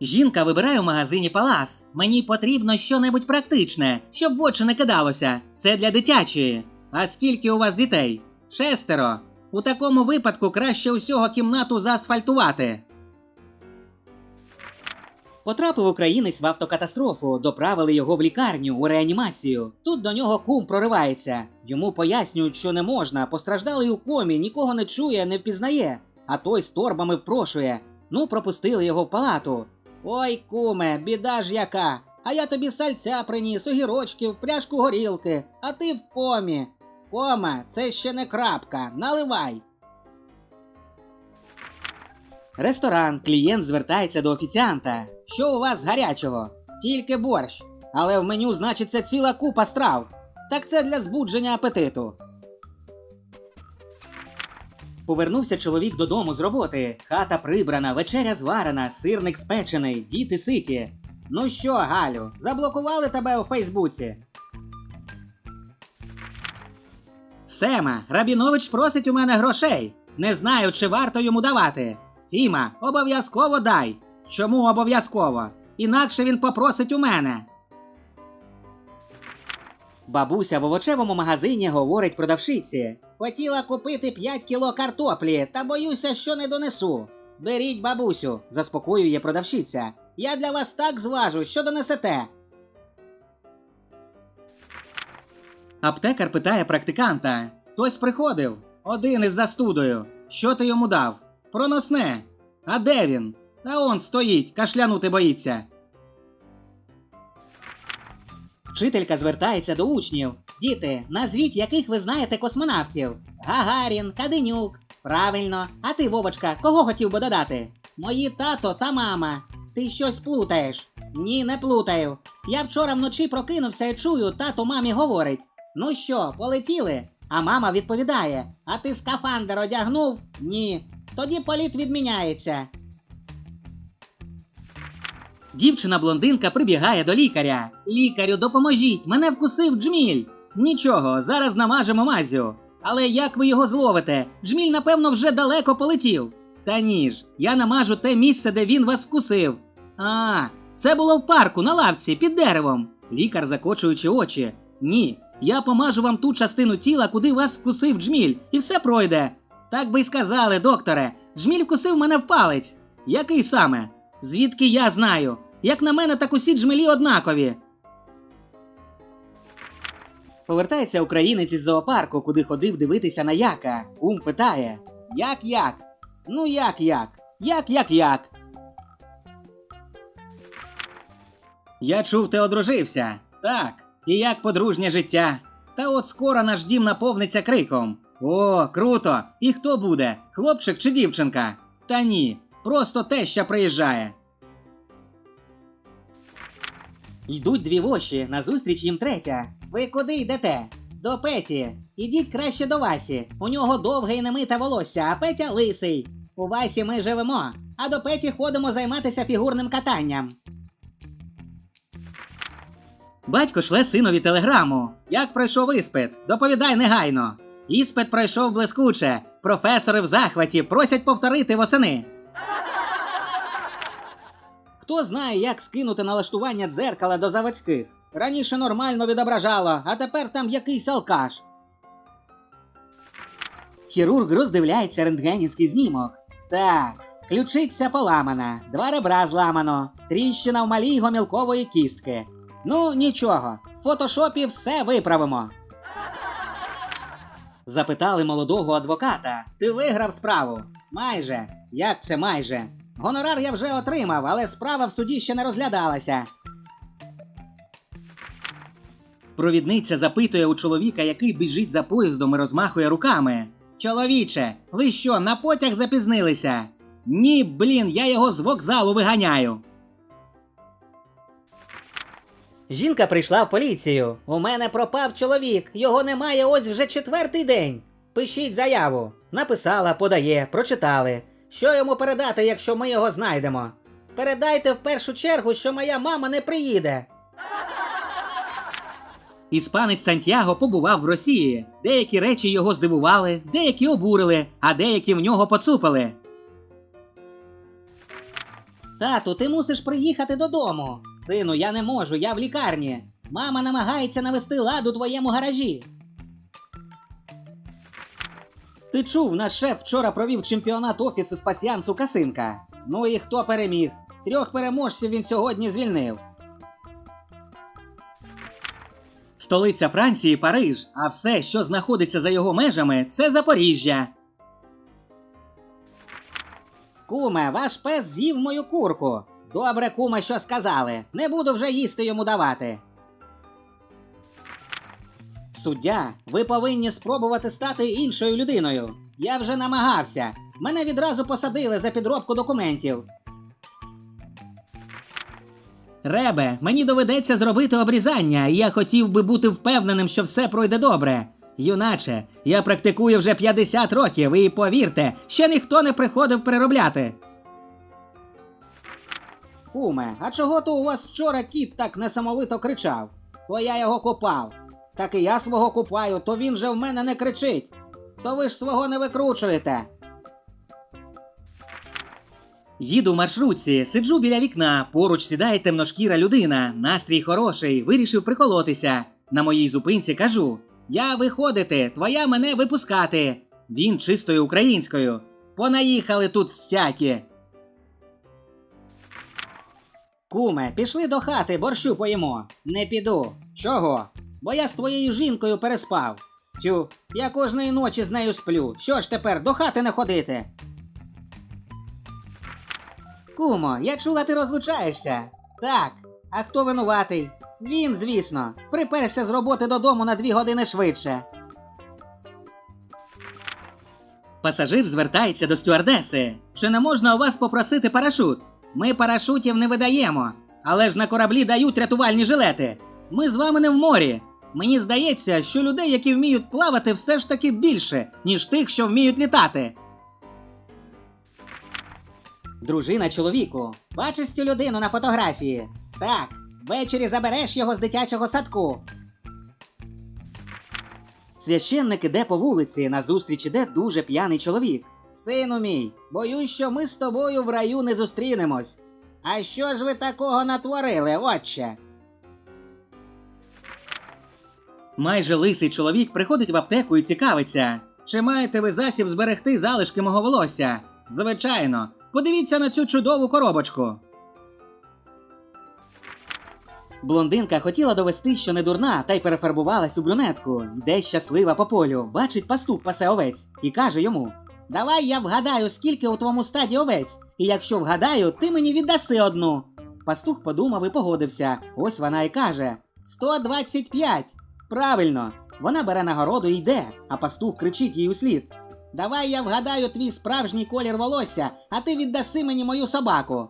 Жінка вибирає в магазині палас. Мені потрібно щонебудь практичне, щоб в очі не кидалося. Це для дитячої. А скільки у вас дітей? Шестеро. У такому випадку краще усього кімнату заасфальтувати. Потрапив українець в автокатастрофу, доправили його в лікарню у реанімацію. Тут до нього кум проривається. Йому пояснюють, що не можна. Постраждалий у комі, нікого не чує, не впізнає. А той з торбами впрошує. Ну, пропустили його в палату. Ой, куме, біда ж яка. А я тобі сальця приніс, огірочків, пляшку горілки, а ти в комі. Кома, це ще не крапка. Наливай. Ресторан. Клієнт звертається до офіціанта. Що у вас гарячого? Тільки борщ. Але в меню значиться ціла купа страв. Так це для збудження апетиту. Повернувся чоловік додому з роботи. Хата прибрана, вечеря зварена, сирник спечений, діти ситі. Ну що, Галю, заблокували тебе у Фейсбуці? Сема, Рабінович просить у мене грошей. Не знаю, чи варто йому давати. Фіма, обов'язково дай. Чому обов'язково? Інакше він попросить у мене. Бабуся в овочевому магазині говорить продавшиці. Хотіла купити 5 кіло картоплі, та боюся, що не донесу. Беріть, бабусю, заспокоює продавщиця. Я для вас так зважу, що донесете. Аптекар питає практиканта: Хтось приходив, один із застудою. Що ти йому дав? Проносне. А де він? А он стоїть, кашлянути боїться. Вчителька звертається до учнів. Діти, назвіть, яких ви знаєте космонавтів. Гагарін, Каденюк. Правильно. А ти, Вовочка, кого хотів би додати? Мої тато та мама. Ти щось плутаєш. Ні, не плутаю. Я вчора вночі прокинувся і чую, тато мамі говорить: Ну що, полетіли? А мама відповідає: А ти скафандр одягнув? Ні. Тоді політ відміняється. Дівчина блондинка прибігає до лікаря. Лікарю, допоможіть, мене вкусив джміль. Нічого, зараз намажемо мазю. Але як ви його зловите? Джміль, напевно, вже далеко полетів. Та ні ж, я намажу те місце, де він вас вкусив. А, це було в парку на лавці під деревом. Лікар, закочуючи очі. Ні, я помажу вам ту частину тіла, куди вас вкусив джміль, і все пройде. Так би й сказали, докторе. Джміль вкусив мене в палець. Який саме? Звідки я знаю? Як на мене, так усі джмелі однакові. Повертається українець із зоопарку, куди ходив дивитися на яка. Кум питає: Як як? Ну як як? Як як як? Я чув, ти одружився. Так. І як подружнє життя. Та от скоро наш дім наповниться криком. О, круто! І хто буде? Хлопчик чи дівчинка? Та ні, просто теща приїжджає. Йдуть дві воші, назустріч їм третя. Ви куди йдете? До Петі. Ідіть краще до Васі. У нього довге і немите волосся, а Петя лисий. У Васі ми живемо, а до Петі ходимо займатися фігурним катанням. Батько шле синові телеграму. Як пройшов іспит? Доповідай негайно. Іспит пройшов блискуче. Професори в захваті просять повторити восени. Хто знає, як скинути налаштування дзеркала до заводських? Раніше нормально відображало, а тепер там якийсь алкаш. Хірург роздивляється рентгенівський знімок. Так, ключиця поламана, два ребра зламано, тріщина в малій гомілкової кістки. Ну, нічого, в фотошопі все виправимо. Запитали молодого адвоката. Ти виграв справу? Майже. Як це майже? Гонорар я вже отримав, але справа в суді ще не розглядалася. Провідниця запитує у чоловіка, який біжить за поїздом і розмахує руками. Чоловіче, ви що, на потяг запізнилися? Ні, блін, я його з вокзалу виганяю. Жінка прийшла в поліцію. У мене пропав чоловік. Його немає ось вже четвертий день. Пишіть заяву. Написала, подає, прочитали. Що йому передати, якщо ми його знайдемо? Передайте в першу чергу, що моя мама не приїде. Іспанець Сантьяго побував в Росії. Деякі речі його здивували, деякі обурили, а деякі в нього поцупили. Тату, ти мусиш приїхати додому. Сину, я не можу, я в лікарні. Мама намагається навести лад у твоєму гаражі. Ти чув, наш шеф вчора провів чемпіонат офісу з пасіансу Касинка. Ну і хто переміг? Трьох переможців він сьогодні звільнив. Столиця Франції Париж, а все, що знаходиться за його межами, це Запоріжжя. Куме, ваш пес з'їв мою курку. Добре, куме, що сказали. Не буду вже їсти йому давати. Суддя, ви повинні спробувати стати іншою людиною. Я вже намагався. Мене відразу посадили за підробку документів. Ребе, мені доведеться зробити обрізання, і я хотів би бути впевненим, що все пройде добре. Юначе, я практикую вже 50 років, і повірте, ще ніхто не приходив переробляти. Куме, а чого то у вас вчора кіт так несамовито кричав? То я його купав. Так і я свого купаю, то він же в мене не кричить. То ви ж свого не викручуєте. Їду в маршрутці, сиджу біля вікна, поруч сідає темношкіра людина, настрій хороший, вирішив приколотися. На моїй зупинці кажу: Я виходити, твоя мене випускати. Він чистою українською. Понаїхали тут всякі. Куме, пішли до хати, борщу поїмо. Не піду. Чого? Бо я з твоєю жінкою переспав. Тю, я кожної ночі з нею сплю. Що ж тепер, до хати не ходити? Кумо, я чула, ти розлучаєшся. Так. А хто винуватий? Він, звісно, приперся з роботи додому на дві години швидше. Пасажир звертається до стюардеси. Чи не можна у вас попросити парашут? Ми парашутів не видаємо, але ж на кораблі дають рятувальні жилети. Ми з вами не в морі. Мені здається, що людей, які вміють плавати, все ж таки більше, ніж тих, що вміють літати. Дружина чоловіку. Бачиш цю людину на фотографії? Так, ввечері забереш його з дитячого садку. Священник іде по вулиці, назустріч іде дуже п'яний чоловік. Сину мій, боюсь, що ми з тобою в раю не зустрінемось. А що ж ви такого натворили, отче? Майже лисий чоловік приходить в аптеку і цікавиться. Чи маєте ви засіб зберегти залишки мого волосся? Звичайно, подивіться на цю чудову коробочку. Блондинка хотіла довести, що не дурна, та й перефарбувалась у брюнетку. Йде щаслива по полю, бачить пастух пасе овець і каже йому: Давай я вгадаю, скільки у твоєму стаді овець, і якщо вгадаю, ти мені віддаси одну. Пастух подумав і погодився. Ось вона і каже: 125. Правильно, вона бере нагороду і йде, а пастух кричить їй услід. Давай я вгадаю твій справжній колір волосся, а ти віддаси мені мою собаку.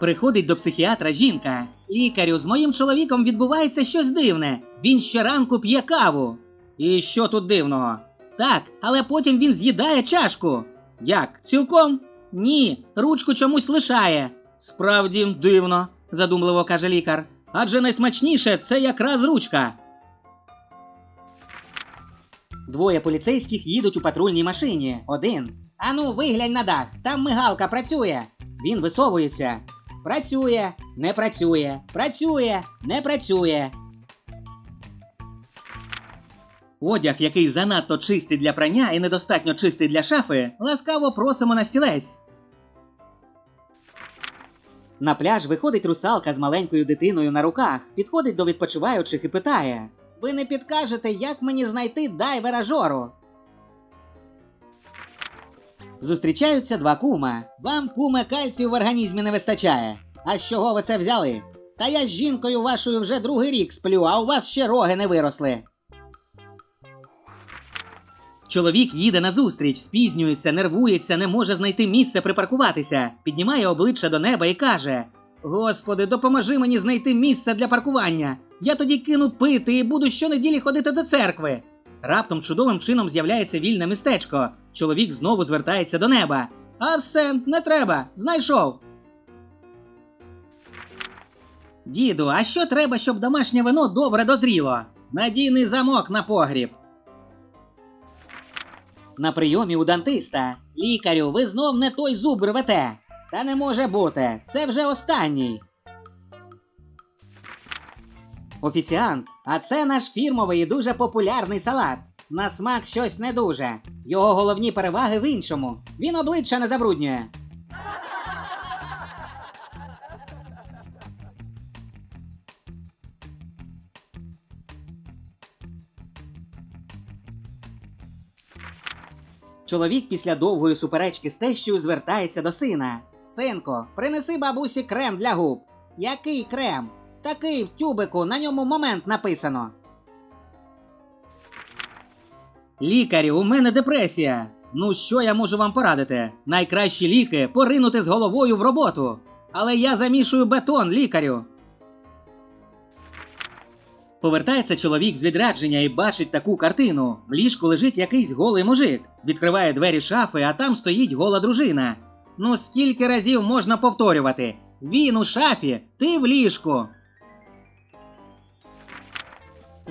Приходить до психіатра жінка. Лікарю, з моїм чоловіком відбувається щось дивне. Він щоранку п'є каву. І що тут дивного? Так, але потім він з'їдає чашку. Як? Цілком? Ні, ручку чомусь лишає. Справді дивно, задумливо каже лікар. Адже найсмачніше це якраз ручка. Двоє поліцейських їдуть у патрульній машині. Один. Ану, виглянь на дах, там мигалка працює. Він висовується. Працює, не працює, працює, не працює. Одяг, який занадто чистий для прання і недостатньо чистий для шафи, ласкаво просимо на стілець. На пляж виходить русалка з маленькою дитиною на руках, підходить до відпочиваючих і питає: Ви не підкажете, як мені знайти дайвера Жору? Зустрічаються два кума. Вам, куме, кальцію в організмі не вистачає. А з чого ви це взяли? Та я з жінкою вашою вже другий рік сплю, а у вас ще роги не виросли. Чоловік їде на зустріч, спізнюється, нервується, не може знайти місце припаркуватися, піднімає обличчя до неба і каже: Господи, допоможи мені знайти місце для паркування. Я тоді кину пити і буду щонеділі ходити до церкви. Раптом чудовим чином з'являється вільне містечко. Чоловік знову звертається до неба. А все, не треба, знайшов. Діду, а що треба, щоб домашнє вино добре дозріло? Надійний замок на погріб. На прийомі у дантиста. Лікарю, ви знов не той зуб рвете. Та не може бути. Це вже останній. Офіціант, а це наш фірмовий і дуже популярний салат. На смак щось не дуже. Його головні переваги в іншому. Він обличчя не забруднює. Чоловік після довгої суперечки з тещою звертається до сина. Синко, принеси бабусі крем для губ. Який крем? Такий в тюбику, на ньому момент написано. Лікарю, у мене депресія. Ну що я можу вам порадити? Найкращі ліки поринути з головою в роботу. Але я замішую бетон, лікарю. Повертається чоловік з відрядження і бачить таку картину. В ліжку лежить якийсь голий мужик. Відкриває двері шафи, а там стоїть гола дружина. Ну скільки разів можна повторювати? Він у шафі, ти в ліжку.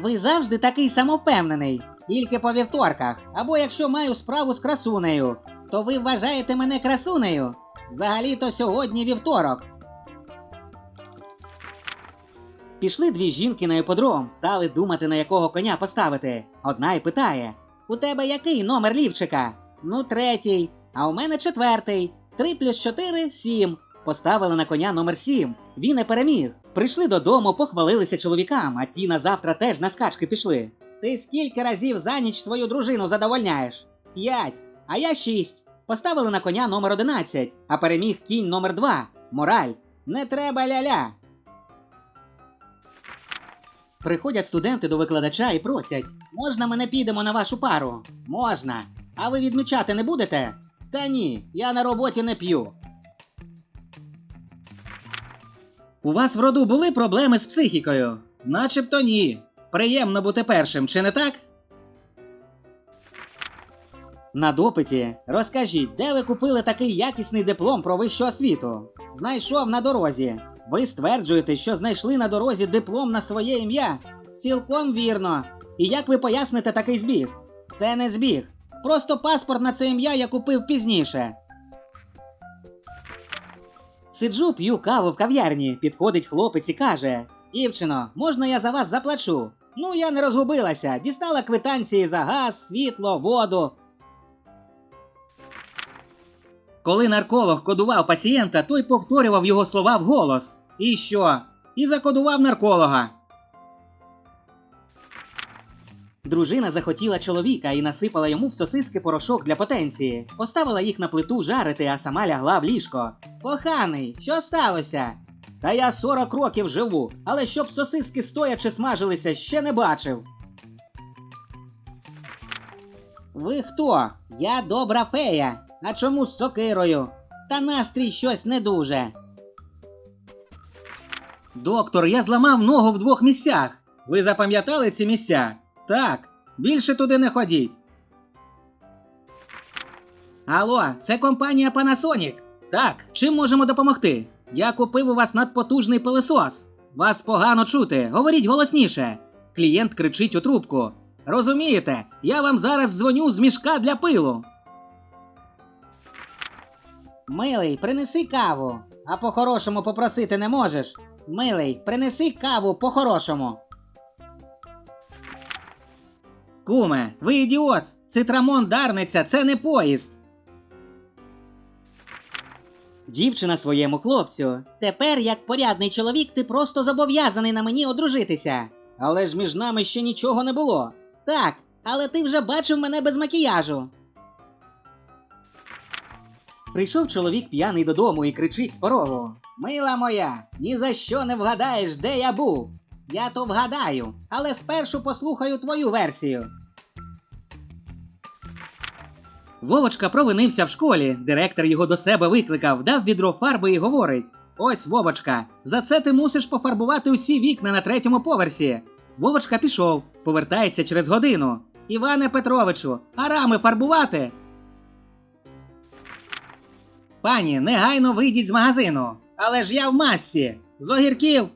Ви завжди такий самовпевнений, тільки по вівторках. Або якщо маю справу з красунею, то ви вважаєте мене красунею. Взагалі-то сьогодні вівторок. Пішли дві жінки на іподром, стали думати, на якого коня поставити. Одна й питає: У тебе який номер лівчика? Ну, третій. А у мене четвертий. Три плюс чотири сім. Поставили на коня номер сім. Він і переміг. Прийшли додому, похвалилися чоловікам, а ті на завтра теж на скачки пішли. Ти скільки разів за ніч свою дружину задовольняєш? П'ять. А я шість. Поставили на коня номер одинадцять, а переміг кінь номер два. Мораль. Не треба ля-ля. Приходять студенти до викладача і просять: можна ми не підемо на вашу пару? Можна. А ви відмічати не будете? Та ні, я на роботі не п'ю. У вас в роду були проблеми з психікою? Начебто ні. Приємно бути першим, чи не так? На допиті розкажіть, де ви купили такий якісний диплом про вищу освіту? Знайшов на дорозі. Ви стверджуєте, що знайшли на дорозі диплом на своє ім'я? Цілком вірно. І як ви поясните такий збіг? Це не збіг. Просто паспорт на це ім'я я купив пізніше. Сиджу, п'ю каву в кав'ярні. Підходить хлопець і каже: Дівчино, можна я за вас заплачу? Ну, я не розгубилася, дістала квитанції за газ, світло, воду. Коли нарколог кодував пацієнта, той повторював його слова вголос. І що? І закодував нарколога. Дружина захотіла чоловіка і насипала йому в сосиски порошок для потенції. Поставила їх на плиту жарити, а сама лягла в ліжко. Коханий, що сталося? Та я 40 років живу, але щоб сосиски стоячи смажилися, ще не бачив. Ви хто? Я добра фея. А чому з сокирою? Та настрій щось не дуже. Доктор, я зламав ногу в двох місцях. Ви запам'ятали ці місця? Так, більше туди не ходіть. Алло, це компанія Panasonic. Так, чим можемо допомогти? Я купив у вас надпотужний пилисос. Вас погано чути, говоріть голосніше. Клієнт кричить у трубку. Розумієте, я вам зараз дзвоню з мішка для пилу. Милий, принеси каву. А по-хорошому попросити не можеш. Милий, принеси каву по-хорошому. Куме, ви ідіот! Цитрамон Дарниця це не поїзд. Дівчина своєму хлопцю. Тепер, як порядний чоловік, ти просто зобов'язаний на мені одружитися. Але ж між нами ще нічого не було. Так, але ти вже бачив мене без макіяжу. Прийшов чоловік п'яний додому і кричить з порогу: Мила моя, ні за що не вгадаєш, де я був. Я то вгадаю, але спершу послухаю твою версію. Вовочка провинився в школі. Директор його до себе викликав, дав відро фарби і говорить: Ось, Вовочка, за це ти мусиш пофарбувати усі вікна на третьому поверсі. Вовочка пішов, повертається через годину. Іване Петровичу, а рами фарбувати? Пані, негайно вийдіть з магазину. Але ж я в масці. З огірків.